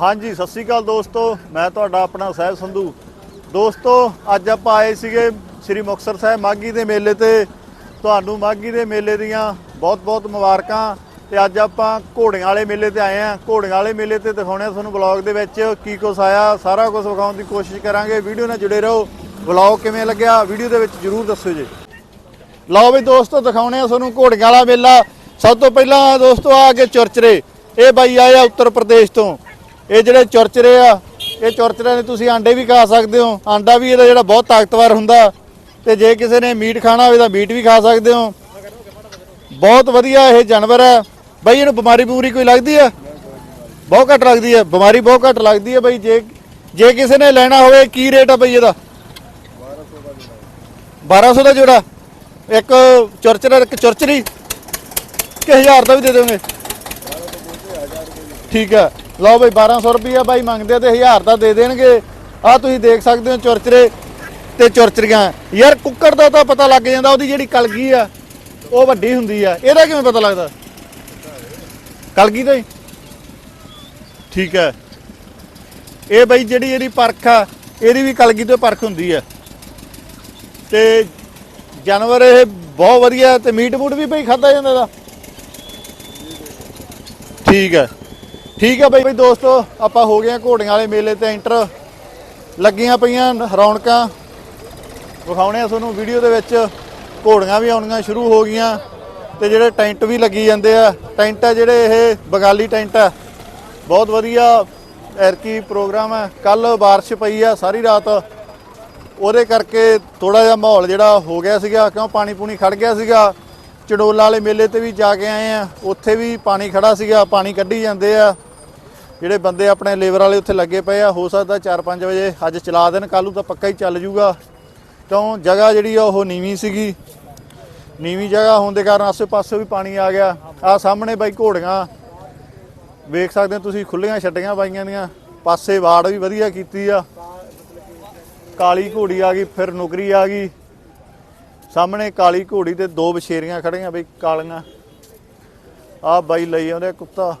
ਹਾਂਜੀ, ਸਤਿ ਸ੍ਰੀ ਅਕਾਲ ਦੋਸਤੋ। ਮੈਂ ਤੁਹਾਡਾ ਆਪਣਾ ਸਹਿਬ ਸੰਧੂ। ਦੋਸਤੋ, ਅੱਜ ਆਪਾਂ ਆਏ ਸੀਗੇ ਸ੍ਰੀ ਮੁਕਤਸਰ ਸਾਹਿਬ ਮਾਗੀ ਦੇ ਮੇਲੇ ਤੇ। ਤੁਹਾਨੂੰ ਮਾਗੀ ਦੇ ਮੇਲੇ ਦੀਆਂ ਬਹੁਤ-ਬਹੁਤ ਮੁਬਾਰਕਾਂ। ਤੇ ਅੱਜ ਆਪਾਂ ਘੋੜਿਆਂ ਵਾਲੇ ਮੇਲੇ ਤੇ ਆਏ ਆ। ਘੋੜਿਆਂ ਵਾਲੇ ਮੇਲੇ ਤੇ ਦਿਖਾਉਣੇ ਆ ਤੁਹਾਨੂੰ ਬਲੌਗ ਦੇ ਵਿੱਚ ਕੀ ਕੁਛ ਆਇਆ। ਸਾਰਾ ਕੁਝ ਵਿਖਾਉਣ ਦੀ ਕੋਸ਼ਿਸ਼ ਕਰਾਂਗੇ। ਵੀਡੀਓ ਨਾਲ ਜੁੜੇ ਰਹੋ। ਬਲੌਗ ਕਿਵੇਂ ਲੱਗਿਆ? ਵੀਡੀਓ ਦੇ ਵਿੱਚ ਜਰੂਰ ਦੱਸਿਓ ਜੀ। ਲਓ ਵੀ ਦੋਸਤੋ, ਦਿਖਾਉਣੇ ਆ ਤੁਹਾਨੂੰ ਘੋੜਿਆਂ ਵਾਲਾ ਮੇਲਾ। ਸਭ ਤੋਂ ਪਹਿਲਾਂ ਦੋਸਤੋ ਆ ਕੇ ਚੁਰਚਰੇ। ਇਹ ਬਾਈ ਆਏ ਆ ਉੱਤਰ ਪ੍ਰਦੇਸ਼ ਤੋਂ। ਇਹ ਜਿਹੜੇ ਚੁਰਚਰੇ ਆ, ਇਹ ਚੁਰਚਰੇ ਨੇ ਤੁਸੀਂ ਆਂਡੇ ਵੀ ਖਾ ਸਕਦੇ ਹੋ। ਆਂਡਾ ਵੀ ਇਹਦਾ ਜਿਹੜਾ ਬਹੁਤ ਤਾਕਤਵਰ ਹੁੰਦਾ। ਤੇ ਜੇ ਕਿਸੇ ਨੇ ਮੀਟ ਖਾਣਾ ਹੋਵੇ ਤਾਂ ਮੀਟ ਵੀ ਖਾ ਸਕਦੇ ਹੋ। ਬਹੁਤ ਵਧੀਆ ਇਹ ਜਾਨਵਰ ਹੈ। ਬਾਈ ਇਹਨੂੰ ਬਿਮਾਰੀ ਬੂਰੀ ਕੋਈ ਲੱਗਦੀ ਹੈ? ਬਹੁਤ ਘੱਟ ਲੱਗਦੀ ਹੈ। ਬਿਮਾਰੀ ਬਹੁਤ ਘੱਟ ਲੱਗਦੀ ਹੈ ਬਈ। ਜੇ ਜੇ ਕਿਸੇ ਨੇ ਲੈਣਾ ਹੋਵੇ, ਕੀ ਰੇਟ ਆ ਬਈ ਇਹਦਾ? 1200 ਦਾ ਜੋੜਾ। ਇੱਕ ਚੁਰਚਰਾ ਇੱਕ ਚੁਰਚਰੀ ਕਿ ਹਜ਼ਾਰ ਦਾ ਵੀ ਦੇ ਦੋਗੇ। ਠੀਕ ਹੈ। ਲਓ ਬਈ 1200 ਰੁਪਈਆ ਬਾਈ ਮੰਗਦੇ ਆ ਤੇ 1000 ਦਾ ਦੇ ਦੇਣਗੇ। ਆ ਤੁਸੀਂ ਦੇਖ ਸਕਦੇ ਹੋ ਚੁਰਚਰੇ ਤੇ ਚੁਰਚਰੀਆਂ। ਯਾਰ, ਕੁੱਕੜ ਦਾ ਤਾਂ ਪਤਾ ਲੱਗ ਜਾਂਦਾ, ਉਹਦੀ ਜਿਹੜੀ ਕਲਗੀ ਆ, ਉਹ ਵੱਡੀ ਹੁੰਦੀ ਆ। ਇਹਦਾ ਕਿਵੇਂ ਪਤਾ ਲੱਗਦਾ? ਕਲਗੀ ਦਾ ਹੀ। ਠੀਕ ਹੈ ਇਹ ਬਈ ਜਿਹੜੀ ਇਹਦੀ ਪਰਖ ਆ, ਇਹਦੀ ਵੀ ਕਲਗੀ ਤੋਂ ਪਰਖ ਹੁੰਦੀ ਆ। ਤੇ ਜਾਨਵਰ ਇਹ ਬਹੁਤ ਵਧੀਆ, ਤੇ ਮੀਟ ਮੂਟ ਵੀ ਬਈ ਖਾਦਾ ਜਾਂਦਾ ਦਾ ਠੀਕ ਹੈ ਠੀਕ ਹੈ ਬਾਈ ਬਾਈ ਦੋਸਤੋ, ਆਪਾਂ ਹੋ ਗਏ ਆ ਘੋੜੀਆਂ ਵਾਲੇ ਮੇਲੇ ਤੇ ਐਂਟਰ। ਲੱਗੀਆਂ ਪਈਆਂ ਰੌਣਕਾਂ। ਵਿਖਾਉਣੇ ਆ ਤੁਹਾਨੂੰ ਵੀਡੀਓ ਦੇ ਵਿੱਚ। ਘੋੜੀਆਂ ਵੀ ਆਉਣੀਆਂ ਸ਼ੁਰੂ ਹੋ ਗਈਆਂ ਤੇ ਜਿਹੜੇ ਟੈਂਟ ਵੀ ਲੱਗੀ ਜਾਂਦੇ ਆ। ਟੈਂਟ ਆ ਜਿਹੜੇ ਇਹ ਬਗਾਲੀ ਟੈਂਟ ਆ। ਬਹੁਤ ਵਧੀਆ ਐਰਕੀ ਪ੍ਰੋਗਰਾਮ ਹੈ ਕੱਲ ਬਾਰਿਸ਼ ਪਈ ਆ ਸਾਰੀ ਰਾਤ। ਉਹਦੇ ਕਰਕੇ ਥੋੜਾ ਜਿਹਾ ਮਾਹੌਲ ਜਿਹੜਾ ਹੋ ਗਿਆ ਸੀਗਾ, ਕਿਉਂ ਪਾਣੀ ਪੂਣੀ ਖੜ ਗਿਆ ਸੀਗਾ। ਚੜੋਲਾ ਵਾਲੇ ਮੇਲੇ ਤੇ ਵੀ ਜਾ ਕੇ ਆਏ ਆ। ਉੱਥੇ ਵੀ ਪਾਣੀ ਖੜਾ ਸੀਗਾ, ਪਾਣੀ ਕੱਢੀ ਜਾਂਦੇ ਆ। ਜਿਹੜੇ ਬੰਦੇ ਆਪਣੇ ਲੇਬਰ ਵਾਲੇ ਉੱਥੇ ਲੱਗੇ ਪਏ ਆ, ਹੋ ਸਕਦਾ 4-5 ਵਜੇ ਅੱਜ ਚਲਾ ਦੇਣ, ਕੱਲ੍ਹ ਨੂੰ ਤਾਂ ਪੱਕਾ ਹੀ ਚੱਲ ਜੂਗਾ। ਕਿਉਂ? ਜਗ੍ਹਾ ਜਿਹੜੀ ਆ, ਉਹ ਨੀਵੀਂ ਸੀਗੀ। ਨੀਵੀਂ ਜਗ੍ਹਾ ਹੋਣ ਦੇ ਕਾਰਨ ਆਸੇ-ਪਾਸੇ ਵੀ ਪਾਣੀ ਆ ਗਿਆ। ਆ ਸਾਹਮਣੇ ਬਾਈ ਘੋੜੀਆਂ। ਵੇਖ ਸਕਦੇ ਹੋ ਤੁਸੀਂ ਖੁੱਲੀਆਂ ਛੱਡੀਆਂ ਬਾਈਆਂ ਦੀਆਂ। ਪਾਸੇ ਵਾੜ ਵੀ ਵਧੀਆ ਕੀਤੀ ਆ। ਕਾਲੀ ਘੋੜੀ ਆ ਗਈ, ਫਿਰ ਨੁਕਰੀ ਆ ਗਈ। ਸਾਹਮਣੇ ਕਾਲੀ ਘੋੜੀ ਤੇ ਦੋ ਬਛੇਰੀਆਂ ਖੜੀਆਂ ਬਈ ਕਾਲੀਆਂ। ਆ ਬਾਈ ਲਈ ਆਉਂਦੇ ਕੁੱਤਾ।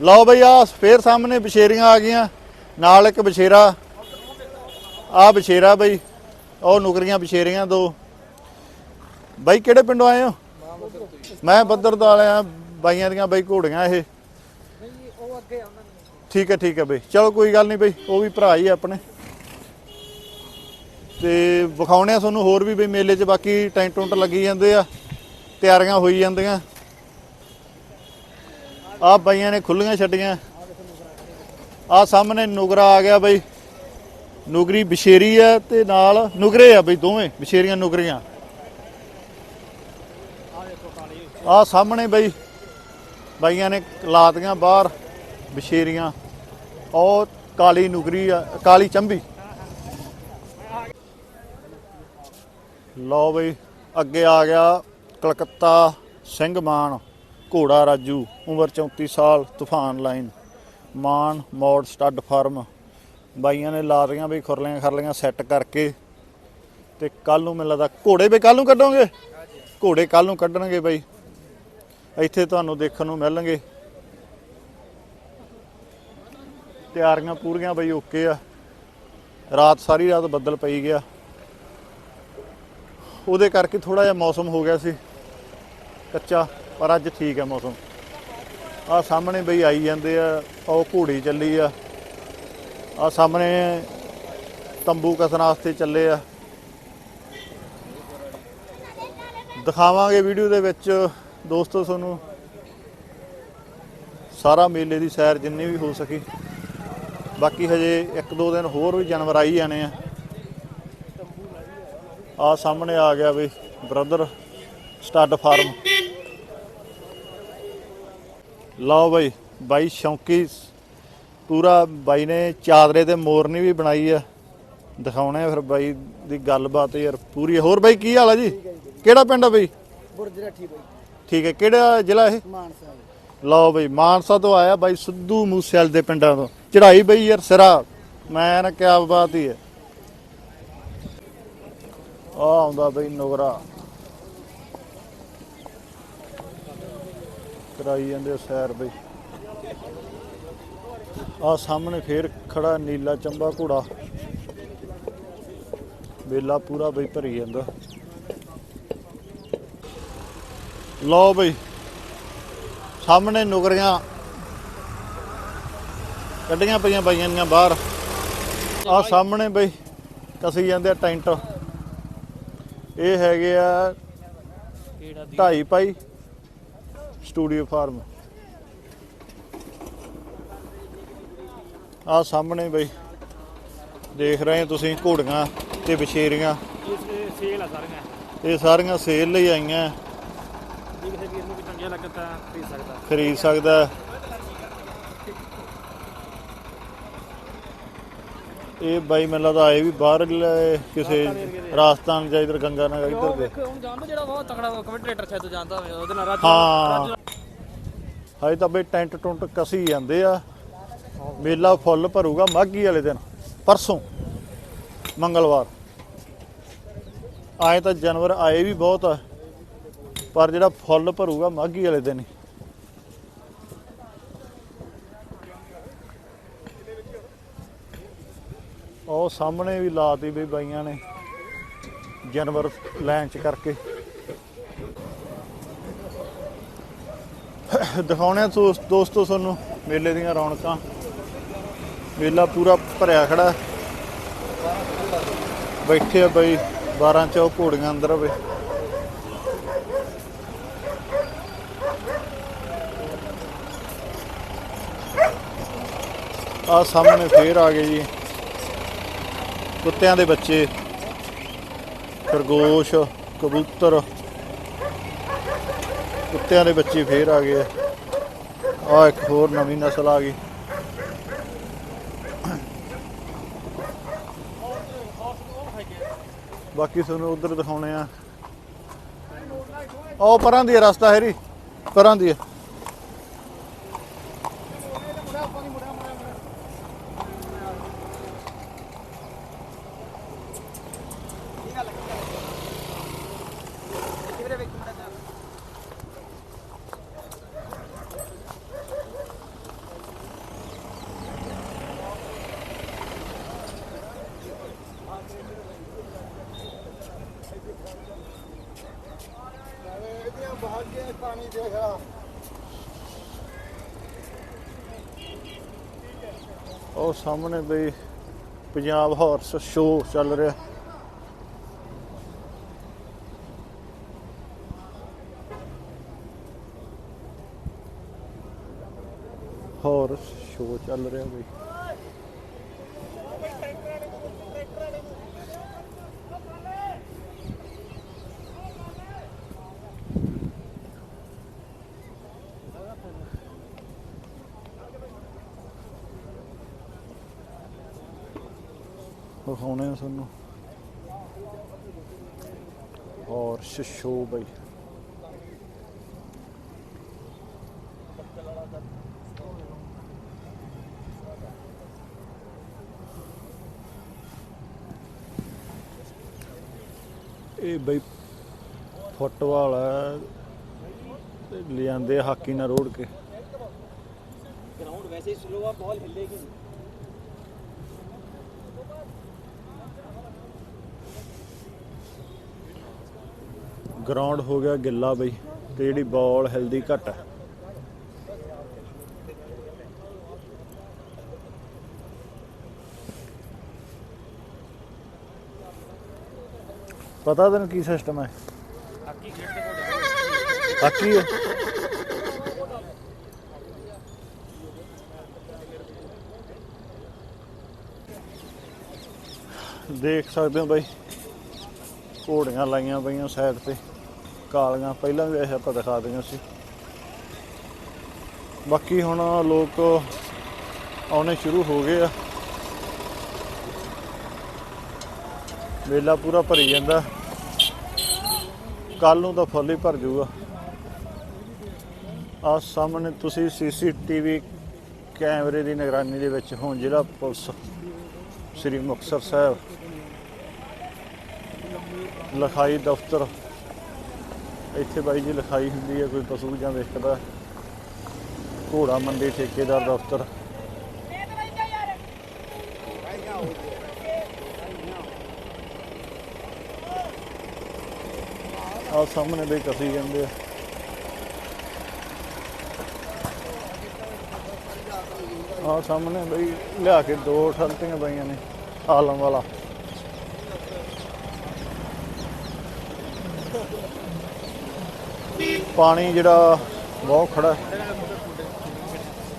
ਲਓ ਬਈ ਆ ਫੇਰ ਸਾਹਮਣੇ ਬਛੇਰੀਆਂ ਆ ਗਈਆਂ। ਨਾਲ ਇੱਕ ਬਛੇਰਾ। ਆ ਬਛੇਰਾ ਬਈ। ਉਹ ਨੁਕਰੀਆਂ ਬਛੇਰੀਆਂ ਦੋ। ਬਾਈ ਕਿਹੜੇ ਪਿੰਡੋਂ ਆਏ ਹੋ? ਮੈਂ ਬੱਦਰ ਦਾ ਆਇਆ ਬਾਈਆਂ ਦੀਆਂ ਬਈ ਘੋੜੀਆਂ ਇਹ। ਠੀਕ ਹੈ ਠੀਕ ਹੈ ਬਈ। ਚਲੋ ਕੋਈ ਗੱਲ ਨਹੀਂ ਬਈ, ਉਹ ਵੀ ਭਰਾ ਹੀ ਆ ਆਪਣੇ। ਤੇ ਵਿਖਾਉਣੇ ਆ ਤੁਹਾਨੂੰ ਹੋਰ ਵੀ ਬਈ ਮੇਲੇ 'ਚ। ਬਾਕੀ ਟੈਂਟ ਟੁੰਟ ਲੱਗੀ ਜਾਂਦੇ ਆ, ਤਿਆਰੀਆਂ ਹੋਈ ਜਾਂਦੀਆਂ। ਆ ਬਾਈਆਂ ਨੇ ਖੁੱਲੀਆਂ ਛੱਡੀਆਂ। ਆ ਸਾਹਮਣੇ ਨੁਗਰਾ ਆ ਗਿਆ ਬਈ। ਨੁਗਰੀ ਬਸ਼ੇਰੀ ਆ ਤੇ ਨਾਲ ਨੁਗਰੇ ਆ ਬਈ ਦੋਵੇਂ, ਬਸ਼ੇਰੀਆਂ ਨੁਗਰੀਆਂ। ਆ ਸਾਹਮਣੇ ਬਈ, ਬਾਈਆਂ ਨੇ ਲਾਤੀਆਂ ਬਾਹਰ ਬਸ਼ੇਰੀਆਂ। ਉਹ ਕਾਲੀ ਨੁਗਰੀ ਆ, ਕਾਲੀ ਚੰਬੀ। ਲਓ ਬਈ, ਅੱਗੇ ਆ ਗਿਆ ਕਲਕੱਤਾ ਸਿੰਘ ਮਾਨ। ਘੋੜਾ ਰਾਜੂ, ਉਮਰ 34 ਸਾਲ, ਤੂਫਾਨ ਲਾਈਨ। ਮਾਨ ਮੋੜ, ਸਟੱਡ ਫਾਰਮ। ਬਾਈਆਂ ਨੇ ਲਾ ਲਾਤੀਆਂ ਬਈ ਖੁਰਲੀਆਂ ਖਰਲੀਆਂ ਸੈੱਟ ਕਰਕੇ। ਤੇ ਕੱਲ ਨੂੰ ਮੈਨੂੰ ਲੱਗਦਾ ਘੋੜੇ ਵੀ ਕੱਲ ਨੂੰ ਕੱਢੋਗੇ? ਘੋੜੇ ਕੱਲ ਨੂੰ ਕੱਢਣਗੇ ਬਈ। ਇੱਥੇ ਤੁਹਾਨੂੰ ਦੇਖਣ ਨੂੰ ਮਿਲਣਗੇ। ਤਿਆਰੀਆਂ ਪੂਰੀਆਂ ਬਈ ਓਕੇ ਆ। ਰਾਤ ਸਾਰੀ ਰਾਤ ਬੱਦਲ ਪਈ ਗਿਆ। ਉਹਦੇ ਕਰਕੇ ਥੋੜਾ ਜਿਹਾ ਮੌਸਮ ਹੋ ਗਿਆ ਸੀ। ਕੱਚਾ। ਪਰ ਅੱਜ ਠੀਕ ਹੈ ਮੌਸਮ। ਆ ਸਾਹਮਣੇ ਬਈ ਆਈ ਜਾਂਦੇ ਆ ਉਹ ਘੋੜੀ ਚੱਲੀ ਆ। ਆ ਸਾਹਮਣੇ ਤੰਬੂ ਕਸਣ ਵਾਸਤੇ ਚੱਲੇ ਆ। ਦਿਖਾਵਾਂਗੇ ਵੀਡੀਓ ਦੇ ਵਿੱਚ ਦੋਸਤੋ ਤੁਹਾਨੂੰ। ਸਾਰਾ ਮੇਲੇ ਦੀ ਸੈਰ ਜਿੰਨੀ ਵੀ ਹੋ ਸਕੀ। ਬਾਕੀ ਹਜੇ ਇੱਕ ਦੋ ਦਿਨ ਹੋਰ ਵੀ ਜਾਨਵਰ ਆਈ ਜਾਣੇ ਆ। ਆ ਸਾਹਮਣੇ ਆ ਗਿਆ ਵੀ ਬ੍ਰਦਰ ਸਟੱਡ ਫਾਰਮ। ਲਓ ਬਾਈ ਬਾਈ ਸ਼ੌਂਕੀ ਪੂਰਾ ਬਾਈ ਨੇ ਚਾਦਰੇ ਤੇ ਮੋਰਨੀ ਵੀ ਬਣਾਈ ਆ। ਦਿਖਾਉਣੇ ਫਿਰ ਬਾਈ ਦੀ ਗੱਲਬਾਤ ਯਾਰ ਪੂਰੀ। ਹੋਰ ਬਾਈ ਕੀ ਹਾਲ ਆ ਜੀ? ਕਿਹੜਾ ਪਿੰਡ ਆ ਬਾਈ? ਬੁਰਜ ਰੱਠੀ ਬਾਈ। ਠੀਕ ਹੈ ਕਿਹੜਾ ਜ਼ਿਲ੍ਹਾ ਇਹ? ਮਾਨਸਾ ਲਓ ਬਈ ਮਾਨਸਾ ਤੋਂ ਆਇਆ ਬਾਈ ਸਿੱਧੂ ਮੂਸੇਵਾਲ ਦੇ ਪਿੰਡਾਂ ਤੋਂ। ਚੜਾਈ ਬਈ ਯਾਰ ਸਿਰਾ ਮੈਂ ਨਾ ਕਿਆ ਬਾਤ ਹੀ ਹੈ ਆ ਆਉਂਦਾ ਬਈ ਨੁਗਰਾ। ਕਰਾਈ ਜਾਂਦੇ ਸੈਰ ਬਈ। ਆ ਸਾਹਮਣੇ ਫੇਰ ਖੜਾ ਨੀਲਾ ਚੰਬਾ ਘੋੜਾ। ਵੇਲਾ ਪੂਰਾ ਬਈ ਭਰੀ ਜਾਂਦਾ। ਲਓ ਬਈ, ਸਾਹਮਣੇ ਨੁਕਰੀਆਂ ਕੱਢੀਆਂ ਪਈਆਂ ਬਾਈਆਂ ਦੀਆਂ ਬਾਹਰ। ਆ ਸਾਹਮਣੇ ਬਈ ਕਸੀ ਜਾਂਦੇ ਆ ਟੈਂਟ। ਇਹ ਹੈਗੇ ਆ ਢਾਈ ਪਾਈ ਸਟੂਡੀਓ ਫਾਰਮ। ਆ ਸਾਹਮਣੇ ਬਈ ਦੇਖ ਰਹੇ ਹੋ ਤੁਸੀਂ ਘੋੜੀਆਂ ਤੇ ਵਿਛੇਰੀਆਂ। ਇਸ ਸੇਲ ਆ ਸਾਰੀਆਂ ਇਹ ਸਾਰੀਆਂ ਸੇਲ ਲਈ ਆਈਆਂ। ਜੇ ਕਿਸੇ ਵੀਰ ਨੂੰ ਵੀ ਚੰਗੀਆਂ ਲੱਗਣ ਤਾਂ ਖਰੀਦ ਸਕਦਾ ਖਰੀਦ ਸਕਦਾ ਹੈ। ਇਹ ਬਾਈ ਮੈਨੂੰ ਲੱਗਦਾ ਆਏ ਵੀ ਬਾਹਰ ਕਿਸੇ ਰਾਜਸਥਾਨ ਜਾਂ ਇਧਰ ਗੰਗਾ ਨਗਰ ਇਧਰ ਦੇ ਵੇਖੋ ਹੁਣ ਜਾਣਦਾ ਜਿਹੜਾ ਬਹੁਤ ਤਕੜਾ ਕਮੈਂਟੇਟਰ ਸ਼ਾਇਦ ਜਾਣਦਾ ਹੋਵੇ ਉਹਦੇ ਨਾਲ ਰਾਜੂ ਹਾਂ। ਰਾਜੂ- ਹਜੇ ਤਾਂ ਬਈ ਟੈਂਟ ਟੁੰਟ ਕਸੀ ਜਾਂਦੇ ਆ। ਮੇਲਾ ਫੁੱਲ ਭਰੂਗਾ ਮਾਘੀ ਵਾਲੇ ਦਿਨ, ਪਰਸੋਂ, ਮੰਗਲਵਾਰ। ਆਏ ਤਾਂ ਜਾਨਵਰ ਆਏ ਵੀ ਬਹੁਤ ਆ, ਪਰ ਜਿਹੜਾ ਫੁੱਲ ਭਰੂਗਾ ਮਾਘੀ ਵਾਲੇ ਦਿਨ ਹੀ। ਉਹ ਸਾਹਮਣੇ ਵੀ ਲਾਤੀ ਵੀ ਬਾਈਆਂ ਨੇ, ਜਾਨਵਰ ਲੈਂਚ ਕਰਕੇ। ਦਿਖਾਉਣੇ ਆ ਦੋਸ- ਦੋਸਤੋ ਤੁਹਾਨੂੰ ਮੇਲੇ ਦੀਆਂ ਰੌਣਕਾਂ। ਮੇਲਾ ਪੂਰਾ ਭਰਿਆ ਖੜਾ ਬੈਠੇ ਆ ਬਈ 12 ਚੌ ਘੋੜੀਆਂ ਅੰਦਰ ਵੇ ਆ ਸਾਹਮਣੇ ਫੇਰ ਆ ਗਏ ਜੀ। ਕੁੱਤਿਆਂ ਦੇ ਬੱਚੇ। ਖਰਗੋਸ਼, ਕਬੂਤਰ। ਕੁੱਤਿਆਂ ਦੇ ਬੱਚੇ ਫੇਰ ਆ ਗਏ ਆ ਇੱਕ ਹੋਰ ਨਵੀਂ ਨਸਲ ਆ ਗਈ। ਬਾਕੀ ਤੁਹਾਨੂੰ ਉਧਰ ਦਿਖਾਉਣੇ ਆ। ਉਹ ਪਰਾਂ ਦੀ ਹੈ ਰਸਤਾ ਹੈਰੀ। ਪਰਾਂ ਦੀ ਉਹ ਸਾਹਮਣੇ ਬਈ ਪੰਜਾਬ ਹਾਰਸ ਸ਼ੋਅ ਚੱਲ ਰਿਹਾ ਹਾਰਸ ਸ਼ੋਅ ਚੱਲ ਰਿਹਾ ਬਈ ਵਿਖਾਉਣੇ ਆ ਤੁਹਾਨੂੰ। ਔਰ ਸ਼ੋ ਬਈ। ਇਹ ਬਈ ਫੁੱਟਬਾਲ ਲਿਆਂਦੇ ਹਾਕੀ ਨਾਲ ਰੋੜ ਕੇ। ਗਰਾਊਂਡ ਵੈਸੇ ਹੀ ਸਲੋ ਆ ਬਾਲ ਹਿੱਲੇਗੀ ਗਰਾਊਂਡ ਹੋ ਗਿਆ ਗਿੱਲਾ ਬਈ, ਤੇ ਜਿਹੜੀ ਬਾਲ ਹੈਲਦੀ ਘੱਟ ਹੈ ਪਤਾ ਤੈਨੂੰ ਕੀ ਸਿਸਟਮ ਹੈ ਹਾਕੀ ਖੇਡਦੇ ਕੋਲ ਹਾਕੀ ਹੈ ਦੇਖ ਸਕਦੇ ਹੋ ਬਾਈ ਘੋੜੀਆਂ ਲਾਈਆਂ ਪਈਆਂ ਸਾਈਡ ਤੇ। ਕਾਲੀਆਂ, ਪਹਿਲਾਂ ਵੀ ਇਹ ਆਪਾਂ ਦਿਖਾ ਦਿਆਂ ਸੀ। ਬਾਕੀ ਹੁਣ ਲੋਕ ਆਉਣੇ ਸ਼ੁਰੂ ਹੋ ਗਏ ਆ। ਮੇਲਾ ਪੂਰਾ ਭਰੀ ਜਾਂਦਾ। ਕੱਲ ਨੂੰ ਤਾਂ ਫੁੱਲ ਹੀ ਭਰ ਜਾਊਗਾ। ਆ ਸਾਹਮਣੇ ਤੁਸੀਂ ਸੀਸੀਟੀਵੀ ਕੈਮਰੇ ਦੀ ਨਿਗਰਾਨੀ ਦੇ ਵਿੱਚ ਹੋ ਜ਼ਿਲ੍ਹਾ ਪੁਲਿਸ, ਸ੍ਰੀ ਮੁਕਤਸਰ ਸਾਹਿਬ। ਲਿਖਾਈ ਦਫ਼ਤਰ। ਇੱਥੇ ਬਾਈ ਜੀ ਲਿਖਾਈ ਹੁੰਦੀ ਹੈ, ਕੋਈ ਪਸ਼ੂ ਜਾਂ ਵਿਕਦਾ ਘੋੜਾ ਮੰਡੀ ਠੇਕੇਦਾਰ ਦਫ਼ਤਰ। ਆ ਸਾਹਮਣੇ ਬਈ ਕਸੀ ਜਾਂਦੇ ਆ। ਆ ਸਾਹਮਣੇ ਬਈ ਲਿਆ ਕੇ ਦੋ ਠਲਤੀਆਂ ਪਈਆਂ ਨੇ, ਆਲਮ ਵਾਲਾ। ਪਾਣੀ ਜਿਹੜਾ ਬਹੁਤ ਖੜਾ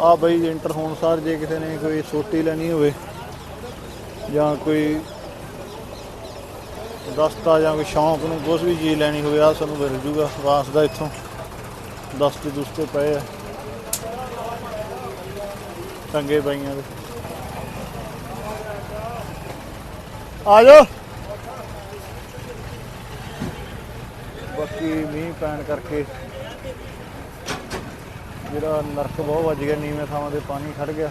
ਆ ਬਈ ਇੰਟਰ ਹੋਣ ਸਾਰ ਜੇ ਕਿਸੇ ਨੇ ਕੋਈ ਸੋਟੀ ਲੈਣੀ ਹੋਵੇ ਜਾਂ ਕੋਈ ਰਸਤਾ ਜਾਂ ਕੋਈ ਸ਼ੌਂਕ ਨੂੰ ਕੁਝ ਵੀ ਚੀਜ਼ ਲੈਣੀ ਹੋਵੇ ਆ ਸਾਨੂੰ ਮਿਲ ਜੂਗਾ। ਵਾਸ ਦਾ ਇੱਥੋਂ ਦਸਤੇ ਦੁਸਤੇ ਪਏ ਆ। ਟੰਗੇ ਪਈਆਂ ਦੇ। ਆ ਜਾਓ। ਬਾਕੀ ਮੀਂਹ ਪੈਣ ਕਰਕੇ ਜਿਹੜਾ ਨਰਕ ਬਹੁਤ ਵੱਜ ਗਿਆ, ਨੀਵੇਂ ਥਾਵਾਂ ਤੇ ਪਾਣੀ ਖੜ ਗਿਆ।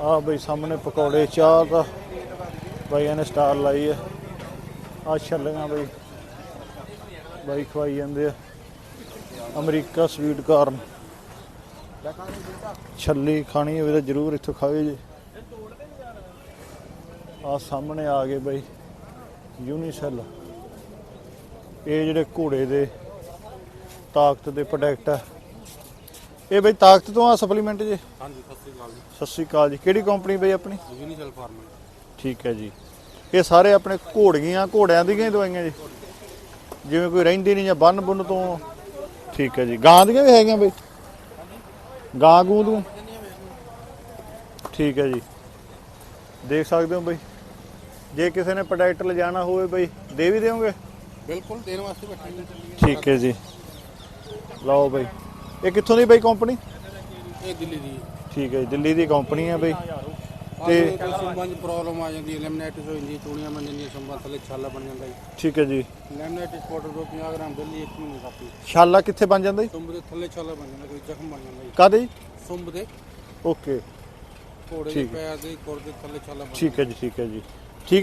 ਆ ਬਈ ਸਾਹਮਣੇ ਪਕੌੜੇ, ਚਾਹ ਦਾ ਬਾਈਆਂ ਨੇ ਸਟਾਰ ਲਾਈ ਹੈ ਆ ਛੱਲੀਆਂ ਬਈ, ਬਾਈ ਖਵਾਈ ਜਾਂਦੇ ਆ। ਅਮਰੀਕਾ ਸਵੀਟ ਕਾਰਨ। ਛੱਲੀ ਖਾਣੀ ਹੋਵੇ ਤਾਂ ਜਰੂਰ ਇੱਥੋਂ ਖਾਵੇ ਜੀ। ਆ ਸਾਹਮਣੇ ਆ ਗਏ ਬਈ। ਯੂਨੀਸੈਲ ਇਹ ਜਿਹੜੇ ਘੋੜੇ ਦੇ ਤਾਕਤ ਦੇ ਪ੍ਰੋਡਕਟ ਆ। ਇਹ ਬਈ ਤਾਕਤ ਤੋਂ ਆ ਸਪਲੀਮੈਂਟ ਜੀ? ਹਾਂਜੀ ਸਤਿ ਸ੍ਰੀ ਅਕਾਲ ਜੀ। ਸਤਿ ਸ਼੍ਰੀ ਅਕਾਲ ਜੀ। ਕਿਹੜੀ ਕੰਪਨੀ ਬਈ ਆਪਣੀ? ਯੂਨੀਸਲ ਫਾਰਮ ਠੀਕ ਹੈ ਜੀ। ਇਹ ਸਾਰੇ ਆਪਣੇ ਘੋੜੀਆਂ ਘੋੜਿਆਂ ਦੀਆਂ ਹੀ ਦਵਾਈਆਂ ਜੀ। ਜਿਵੇਂ ਕੋਈ ਰਹਿੰਦੀ ਨਹੀਂ ਜਾਂ ਬੰਨ ਬੁੰਨ ਤੋਂ। ਠੀਕ ਹੈ ਜੀ। ਗਾਂ ਦੀਆਂ ਵੀ ਹੈਗੀਆਂ ਬਈ? ਗਾਂ ਗੂੰ ਠੀਕ ਹੈ ਜੀ। ਦੇਖ ਸਕਦੇ ਹੋ ਬਈ। ਜੇ ਕਿਸੇ ਨੇ ਪ੍ਰੋਡਕਟ ਲਿਜਾਣਾ ਹੋਵੇ ਬਈ ਦੇ ਵੀ ਦਿਓਗੇ? ਬਿਲਕੁਲ ਦੇਣ ਵਾਸਤੇ ਬੈਠੇ ਜੀ ਠੀਕ ਹੈ ਜੀ। ਲਓ ਬਈ। ਇਹ ਕਿੱਥੋਂ ਦੀ ਬਈ ਕੰਪਨੀ ਇਹ ਦਿੱਲੀ ਦੀ। ਠੀਕ ਹੈ ਦਿੱਲੀ ਦੀ ਕੰਪਨੀ ਹੈ ਬਈ। ਤੇ ਸੰਬਾਂ ਦੀ ਪ੍ਰੋਬਲਮ ਆ ਜਾਂਦੀ ਹੈ ਲੈਮਨਾਈਟਿਸ ਹੋ ਜਾਂਦੀ ਹੈ ਚੂੜੀਆਂ ਬਣ ਜਾਂਦੀਆਂ ਸੰਬਾਂ ਥੱਲੇ ਛਾਲਾ ਬਣ ਜਾਂਦਾ ਜੀ। ਠੀਕ ਹੈ ਜੀ। ਲੈਮਨਾਈਟਿਸ ਪਾਊਡਰ ਦੋ 50 ਗ੍ਰਾਮ ਦਿੱਲੀ ਇੱਕ ਮਹੀਨੇ ਕਾਪੀ। ਛਾਲਾ ਕਿੱਥੇ ਬਣ ਜਾਂਦਾ ਜੀ? ਸੁੰਬ ਦੇ ਥੱਲੇ ਛਾਲਾ ਬਣ ਜਾਂਦਾ ਕੋਈ ਜ਼ਖਮ ਬਣ ਜਾਂਦਾ ਜੀ। ਕਾਦੇ ਜੀ? ਸੁੰਬ ਦੇ ਓਕੇ। ਘੋੜੇ ਦੇ ਹੈ। ਪੈਰ ਦੇ ਕੋਰ ਦੇ ਥੱਲੇ ਛਾਲਾ ਬਣ ਠੀਕ ਹੈ ਜੀ ਠੀਕ ਹੈ ਜੀ।